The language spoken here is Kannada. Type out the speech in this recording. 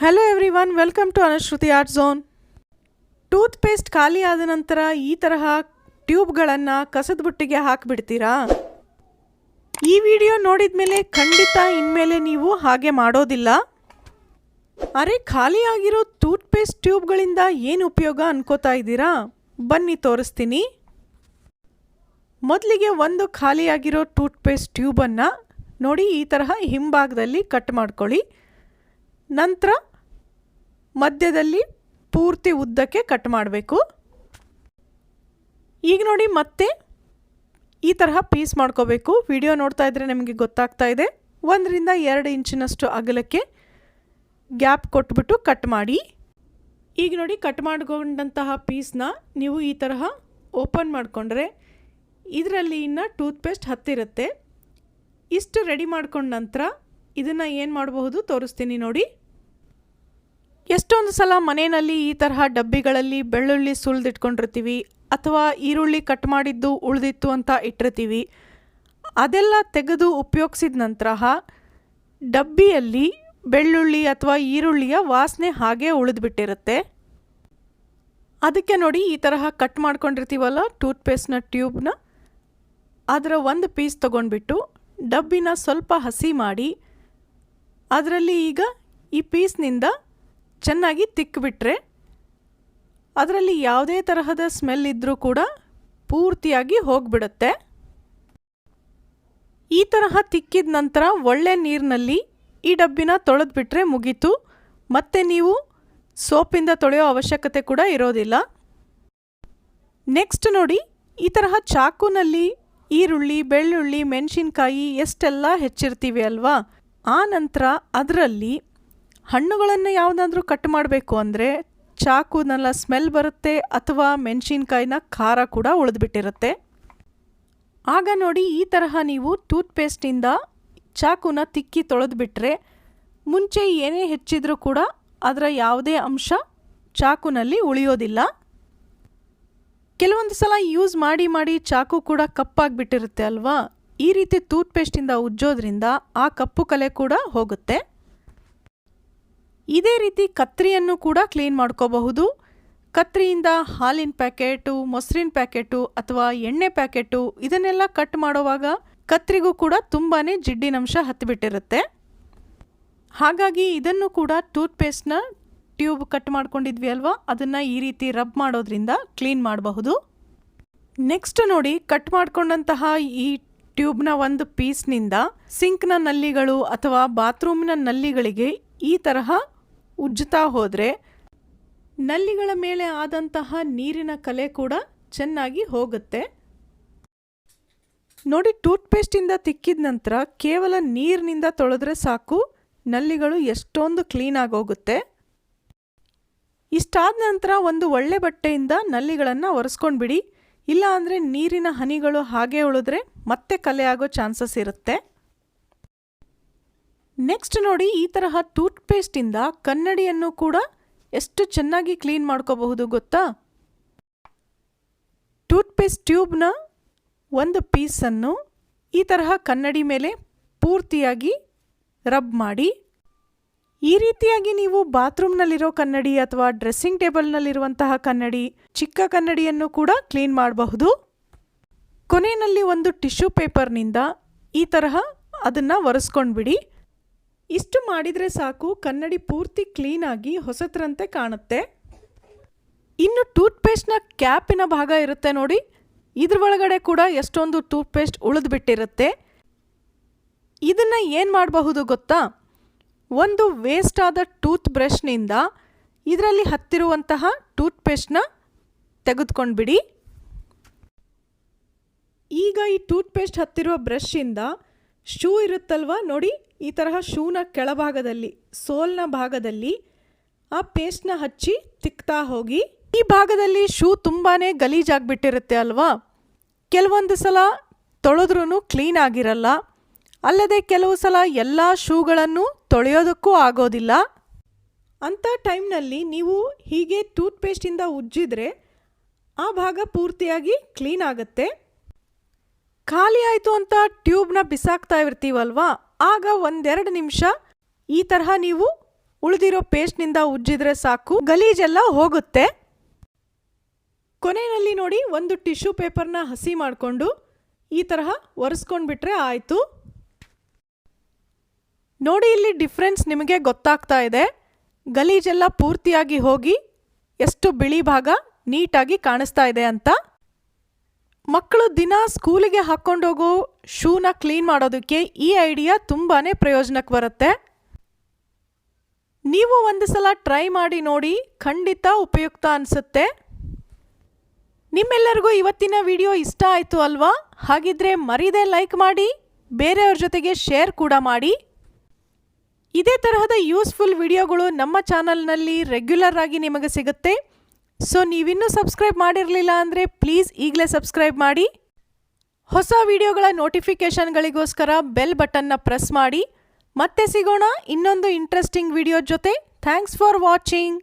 Hello everyone welcome to Anushruti art zone toothpaste ಖಾಲಿ ಆದ ನಂತರ ಈ ತರಹ ಟ್ಯೂಬ್ಗಳನ್ನು ಕಸದ ಬುಟ್ಟಿಗೆ ಹಾಕಿಬಿಡ್ತೀರಾ? ಈ ವಿಡಿಯೋ ನೋಡಿದ ಮೇಲೆ ಖಂಡಿತ ಇನ್ಮೇಲೆ ನೀವು ಹಾಗೆ ಮಾಡೋದಿಲ್ಲ. ಅರೆ, ಖಾಲಿ ಆಗಿರೋ ಟೂತ್ ಪೇಸ್ಟ್ ಟ್ಯೂಬ್ಗಳಿಂದ ಏನು ಉಪಯೋಗ ಅನ್ಕೋತಾ ಇದ್ದೀರಾ? ಬನ್ನಿ ತೋರಿಸ್ತೀನಿ. ಮೊದಲಿಗೆ ಒಂದು ಖಾಲಿಯಾಗಿರೋ ಟೂತ್ ಪೇಸ್ಟ್ ಟ್ಯೂಬನ್ನು ನೋಡಿ ಈ ತರಹ ಹಿಂಭಾಗದಲ್ಲಿ ಕಟ್ ಮಾಡ್ಕೊಳ್ಳಿ. ನಂತರ ಮಧ್ಯದಲ್ಲಿ ಪೂರ್ತಿ ಉದ್ದಕ್ಕೆ ಕಟ್ ಮಾಡಬೇಕು. ಈಗ ನೋಡಿ ಮತ್ತೆ ಈ ತರಹ ಪೀಸ್ ಮಾಡ್ಕೋಬೇಕು. ವಿಡಿಯೋ ನೋಡ್ತಾ ಇದ್ರೆ ನಿಮಗೆ ಗೊತ್ತಾಗ್ತಾ ಇದೆ. ಒಂದರಿಂದ ಎರಡು ಇಂಚಿನಷ್ಟು ಅಗಲಕ್ಕೆ ಗ್ಯಾಪ್ ಕೊಟ್ಬಿಟ್ಟು ಕಟ್ ಮಾಡಿ. ಈಗ ನೋಡಿ ಕಟ್ ಮಾಡಿಕೊಂಡಂತಹ ಪೀಸ್ನ ನೀವು ಈ ತರಹ ಓಪನ್ ಮಾಡಿಕೊಂಡ್ರೆ ಇದರಲ್ಲಿ ಇನ್ನು ಟೂತ್ಪೇಸ್ಟ್ ಹತ್ತಿರುತ್ತೆ. ಇಷ್ಟು ರೆಡಿ ಮಾಡ್ಕೊಂಡ ನಂತರ ಇದನ್ನು ಏನು ಮಾಡಬಹುದು ತೋರಿಸ್ತೀನಿ ನೋಡಿ. ಎಷ್ಟೊಂದು ಸಲ ಮನೆಯಲ್ಲಿ ಈ ತರಹ ಡಬ್ಬಿಗಳಲ್ಲಿ ಬೆಳ್ಳುಳ್ಳಿ ಸುಲಿದಿಟ್ಕೊಂಡಿರ್ತೀವಿ ಅಥವಾ ಈರುಳ್ಳಿ ಕಟ್ ಮಾಡಿದ್ದು ಉಳಿದಿತ್ತು ಅಂತ ಇಟ್ಟಿರ್ತೀವಿ. ಅದೆಲ್ಲ ತೆಗೆದು ಉಪಯೋಗಿಸಿದ ನಂತರ ಡಬ್ಬಿಯಲ್ಲಿ ಬೆಳ್ಳುಳ್ಳಿ ಅಥವಾ ಈರುಳ್ಳಿಯ ವಾಸನೆ ಹಾಗೇ ಉಳಿದ್ಬಿಟ್ಟಿರುತ್ತೆ. ಅದಕ್ಕೆ ನೋಡಿ ಈ ತರಹ ಕಟ್ ಮಾಡ್ಕೊಂಡಿರ್ತೀವಲ್ಲ ಟೂತ್ಪೇಸ್ಟ್ನ ಟ್ಯೂಬ್ನ. ಅದರ ಒಂದು ಪೀಸ್ ತೊಗೊಂಡ್ಬಿಟ್ಟು ಡಬ್ಬಿನ ಸ್ವಲ್ಪ ಹಸಿ ಮಾಡಿ ಅದರಲ್ಲಿ ಈಗ ಈ ಪೀಸ್ನಿಂದ ಚೆನ್ನಾಗಿ ತಿಕ್ಕಿಬಿಟ್ರೆ ಅದರಲ್ಲಿ ಯಾವುದೇ ತರಹದ ಸ್ಮೆಲ್ ಇದ್ದರೂ ಕೂಡ ಪೂರ್ತಿಯಾಗಿ ಹೋಗಿಬಿಡುತ್ತೆ. ಈ ತರಹ ತಿಕ್ಕಿದ ನಂತರ ಒಳ್ಳೆ ನೀರಿನಲ್ಲಿ ಈ ಡಬ್ಬಿನ ತೊಳೆದ್ಬಿಟ್ರೆ ಮುಗೀತು. ಮತ್ತೆ ನೀವು ಸೋಪಿಂದ ತೊಳೆಯೋ ಅವಶ್ಯಕತೆ ಕೂಡ ಇರೋದಿಲ್ಲ. ನೆಕ್ಸ್ಟ್ ನೋಡಿ, ಈ ತರಹ ಚಾಕುನಲ್ಲಿ ಈರುಳ್ಳಿ, ಬೆಳ್ಳುಳ್ಳಿ, ಮೆಣಸಿನ್ಕಾಯಿ ಎಷ್ಟೆಲ್ಲ ಹೆಚ್ಚಿರ್ತೀವಿ ಅಲ್ವಾ? ಆ ನಂತರ ಅದರಲ್ಲಿ ಹಣ್ಣುಗಳನ್ನು ಯಾವುದಾದ್ರೂ ಕಟ್ ಮಾಡಬೇಕು ಅಂದರೆ ಚಾಕುನೆಲ್ಲ ಸ್ಮೆಲ್ ಬರುತ್ತೆ ಅಥವಾ ಮೆಣಸಿನ್ಕಾಯಿನ ಖಾರ ಕೂಡ ಉಳಿದ್ಬಿಟ್ಟಿರುತ್ತೆ. ಆಗ ನೋಡಿ ಈ ತರಹ ನೀವು ಟೂತ್ಪೇಸ್ಟಿಂದ ಚಾಕುನ ತಿಕ್ಕಿ ತೊಳೆದ್ಬಿಟ್ರೆ ಮುಂಚೆ ಏನೇ ಹೆಚ್ಚಿದ್ರೂ ಕೂಡ ಅದರ ಯಾವುದೇ ಅಂಶ ಚಾಕುನಲ್ಲಿ ಉಳಿಯೋದಿಲ್ಲ. ಕೆಲವೊಂದು ಸಲ ಯೂಸ್ ಮಾಡಿ ಮಾಡಿ ಚಾಕು ಕೂಡ ಕಪ್ಪಾಗಿಬಿಟ್ಟಿರುತ್ತೆ ಅಲ್ವಾ? ಈ ರೀತಿ ಟೂತ್ಪೇಸ್ಟಿಂದ ಉಜ್ಜೋದ್ರಿಂದ ಆ ಕಪ್ಪು ಕಲೆ ಕೂಡ ಹೋಗುತ್ತೆ. ಇದೇ ರೀತಿ ಕತ್ರಿಯನ್ನು ಕೂಡ ಕ್ಲೀನ್ ಮಾಡ್ಕೋಬಹುದು. ಕತ್ರಿಯಿಂದ ಹಾಲಿನ ಪ್ಯಾಕೆಟು, ಮೊಸರಿನ ಪ್ಯಾಕೆಟು ಅಥವಾ ಎಣ್ಣೆ ಪ್ಯಾಕೆಟು ಇದನ್ನೆಲ್ಲ ಕಟ್ ಮಾಡುವಾಗ ಕತ್ರಿಗೂ ಕೂಡ ತುಂಬಾ ಜಿಡ್ಡಿನಂಶ ಹತ್ತಿಬಿಟ್ಟಿರುತ್ತೆ ಹಾಗಾಗಿ ಇದನ್ನು ಕೂಡ ಟೂತ್ಪೇಸ್ಟ್ನ ಟ್ಯೂಬ್ ಕಟ್ ಮಾಡ್ಕೊಂಡಿದ್ವಿ ಅಲ್ವಾ? ಅದನ್ನು ಈ ರೀತಿ ರಬ್ ಮಾಡೋದ್ರಿಂದ ಕ್ಲೀನ್ ಮಾಡಬಹುದು. ನೆಕ್ಸ್ಟ್ ನೋಡಿ, ಕಟ್ ಮಾಡ್ಕೊಂಡಂತಹ ಈ ಟ್ಯೂಬ್ನ ಒಂದು ಪೀಸ್ನಿಂದ ಸಿಂಕ್ನ ನಲ್ಲಿಗಳು ಅಥವಾ ಬಾತ್ರೂಮ್ನ ನಲ್ಲಿಗಳಿಗೆ ಈ ತರಹ ಉಜ್ಜುತ್ತಾ ಹೋದರೆ ನಲ್ಲಿಗಳ ಮೇಲೆ ಆದಂತಹ ನೀರಿನ ಕಲೆ ಕೂಡ ಚೆನ್ನಾಗಿ ಹೋಗುತ್ತೆ. ನೋಡಿ, ಟೂತ್ಪೇಸ್ಟಿಂದ ತಿಕ್ಕಿದ ನಂತರ ಕೇವಲ ನೀರಿನಿಂದ ತೊಳೆದ್ರೆ ಸಾಕು, ನಲ್ಲಿಗಳು ಎಷ್ಟೊಂದು ಕ್ಲೀನಾಗಿ ಹೋಗುತ್ತೆ. ಇಷ್ಟಾದ ನಂತರ ಒಂದು ಒಳ್ಳೆ ಬಟ್ಟೆಯಿಂದ ನಲ್ಲಿಗಳನ್ನು ಒರೆಸ್ಕೊಂಡ್ಬಿಡಿ. ಇಲ್ಲ ಅಂದರೆ ನೀರಿನ ಹನಿಗಳು ಹಾಗೆ ಉಳಿದ್ರೆ ಮತ್ತೆ ಕಲೆ ಆಗೋ ಚಾನ್ಸಸ್ ಇರುತ್ತೆ. ನೆಕ್ಸ್ಟ್ ನೋಡಿ ಈ ತರಹ ಟೂತ್ಪೇಸ್ಟಿಂದ ಕನ್ನಡಿಯನ್ನು ಕೂಡ ಎಷ್ಟು ಚೆನ್ನಾಗಿ ಕ್ಲೀನ್ ಮಾಡ್ಕೋಬಹುದು ಗೊತ್ತಾ? ಟೂತ್ಪೇಸ್ಟ್ ಟ್ಯೂಬ್ನ ಒಂದು ಪೀಸನ್ನು ಈ ತರಹ ಕನ್ನಡಿ ಮೇಲೆ ಪೂರ್ತಿಯಾಗಿ ರಬ್ ಮಾಡಿ ಈ ರೀತಿಯಾಗಿ ನೀವು ಬಾತ್ರೂಮ್ನಲ್ಲಿರೋ ಕನ್ನಡಿ ಅಥವಾ ಡ್ರೆಸ್ಸಿಂಗ್ ಟೇಬಲ್ನಲ್ಲಿರುವಂತಹ ಕನ್ನಡಿ, ಚಿಕ್ಕ ಕನ್ನಡಿಯನ್ನು ಕೂಡ ಕ್ಲೀನ್ ಮಾಡಬಹುದು. ಕೊನೆಯಲ್ಲಿ ಒಂದು ಟಿಶ್ಯೂ ಪೇಪರ್ನಿಂದ ಈ ತರಹ ಅದನ್ನು ಒರೆಸ್ಕೊಂಡ್ಬಿಡಿ. ಇಷ್ಟು ಮಾಡಿದರೆ ಸಾಕು, ಕನ್ನಡಿ ಪೂರ್ತಿ ಕ್ಲೀನಾಗಿ ಹೊಸತ್ರಂತೆ ಕಾಣುತ್ತೆ. ಇನ್ನು ಟೂತ್ಪೇಸ್ಟ್ನ ಕ್ಯಾಪಿನ ಭಾಗ ಇರುತ್ತೆ ನೋಡಿ. ಇದ್ರ ಒಳಗಡೆ ಕೂಡ ಎಷ್ಟೊಂದು ಟೂತ್ಪೇಸ್ಟ್ ಉಳಿದ್ಬಿಟ್ಟಿರುತ್ತೆ. ಇದನ್ನು ಏನು ಮಾಡಬಹುದು ಗೊತ್ತಾ? ಒಂದು ವೇಸ್ಟ್ ಆದ ಟೂತ್ ಬ್ರಷ್ನಿಂದ ಇದರಲ್ಲಿ ಹತ್ತಿರುವಂತಹ ಟೂತ್ಪೇಸ್ಟ್ನ ತೆಗೆದುಕೊಂಡ್ಬಿಡಿ. ಈಗ ಈ ಟೂತ್ಪೇಸ್ಟ್ ಹತ್ತಿರುವ ಬ್ರಷ್ಷಿಂದ ಶೂ ಇರುತ್ತಲ್ವ? ನೋಡಿ, ಈ ತರಹ ಶೂನ ಕೆಳಭಾಗದಲ್ಲಿ ಸೋಲ್ನ ಭಾಗದಲ್ಲಿ ಆ ಪೇಸ್ಟ್ನ ಹಚ್ಚಿ ತಿಕ್ತಾ ಹೋಗಿ. ಈ ಭಾಗದಲ್ಲಿ ಶೂ ತುಂಬಾ ಗಲೀಜಾಗಿಬಿಟ್ಟಿರುತ್ತೆ ಅಲ್ವಾ? ಕೆಲವೊಂದು ಸಲ ತೊಳೆದ್ರೂ ಕ್ಲೀನ್ ಆಗಿರಲ್ಲ. ಅಲ್ಲದೆ ಕೆಲವು ಸಲ ಎಲ್ಲ ಶೂಗಳನ್ನು ತೊಳೆಯೋದಕ್ಕೂ ಆಗೋದಿಲ್ಲ. ಅಂಥ ಟೈಮ್ನಲ್ಲಿ ನೀವು ಹೀಗೆ ಟೂತ್ಪೇಸ್ಟಿಂದ ಉಜ್ಜಿದ್ರೆ ಆ ಭಾಗ ಪೂರ್ತಿಯಾಗಿ ಕ್ಲೀನ್ ಆಗುತ್ತೆ. ಖಾಲಿ ಆಯಿತು ಅಂತ ಟ್ಯೂಬ್ನ ಬಿಸಾಕ್ತಾ ಇರ್ತೀವಲ್ವಾ? ಆಗ ಒಂದೆರಡು ನಿಮಿಷ ಈ ತರಹ ನೀವು ಉಳಿದಿರೋ ಪೇಸ್ಟ್ನಿಂದ ಉಜ್ಜಿದ್ರೆ ಸಾಕು. ಗಲೀಜೆಲ್ಲ ಹೋಗುತ್ತೆ. ಕೊನೆಯಲ್ಲಿ ನೋಡಿ ಒಂದು ಟಿಶ್ಯೂ ಪೇಪರ್ನ ಹಸಿ ಮಾಡಿಕೊಂಡು ಈ ತರಹ ಒರೆಸ್ಕೊಂಡ್ಬಿಟ್ರೆ ಆಯಿತು. ನೋಡಿ ಇಲ್ಲಿ ಡಿಫ್ರೆನ್ಸ್ ನಿಮಗೆ ಗೊತ್ತಾಗ್ತಾ ಇದೆ. ಗಲೀಜೆಲ್ಲ ಪೂರ್ತಿಯಾಗಿ ಹೋಗಿ ಎಷ್ಟು ಬಿಳಿ ಭಾಗ ನೀಟಾಗಿ ಕಾಣಿಸ್ತಾ ಇದೆ ಅಂತ. ಮಕ್ಕಳು ದಿನ ಸ್ಕೂಲಿಗೆ ಹಾಕ್ಕೊಂಡೋಗೋ ಶೂನ ಕ್ಲೀನ್ ಮಾಡೋದಕ್ಕೆ ಈ ಐಡಿಯಾ ತುಂಬಾ ಪ್ರಯೋಜನಕ್ಕೆ ಬರುತ್ತೆ. ನೀವು ಒಂದು ಸಲ ಟ್ರೈ ಮಾಡಿ ನೋಡಿ ಖಂಡಿತ ಉಪಯುಕ್ತ ಅನಿಸುತ್ತೆ. ನಿಮ್ಮೆಲ್ಲರಿಗೂ ಇವತ್ತಿನ ವಿಡಿಯೋ ಇಷ್ಟ ಆಯಿತು ಅಲ್ವಾ? ಹಾಗಿದ್ರೆ ಮರಿದೇ ಲೈಕ್ ಮಾಡಿ, ಬೇರೆಯವ್ರ ಜೊತೆಗೆ ಶೇರ್ ಕೂಡ ಮಾಡಿ. ಇದೇ ತರಹದ ಯೂಸ್ಫುಲ್ ವಿಡಿಯೋಗಳು ನಮ್ಮ ಚಾನಲ್ನಲ್ಲಿ ರೆಗ್ಯುಲರ್ ಆಗಿ ನಿಮಗೆ ಸಿಗುತ್ತೆ. ಸೊ, ನೀವಿನ್ನೂ ಸಬ್ಸ್ಕ್ರೈಬ್ ಮಾಡಿರಲಿಲ್ಲ ಅಂದರೆ ಪ್ಲೀಸ್ ಈಗಲೇ ಸಬ್ಸ್ಕ್ರೈಬ್ ಮಾಡಿ. ಹೊಸ ವಿಡಿಯೋಗಳ ನೋಟಿಫಿಕೇಷನ್ಗಳಿಗೋಸ್ಕರ ಬೆಲ್ ಬಟನ್ನ ಪ್ರೆಸ್ ಮಾಡಿ. ಮತ್ತೆ ಸಿಗೋಣ ಇನ್ನೊಂದು ಇಂಟ್ರೆಸ್ಟಿಂಗ್ ವಿಡಿಯೋ ಜೊತೆ. Thanks for watching.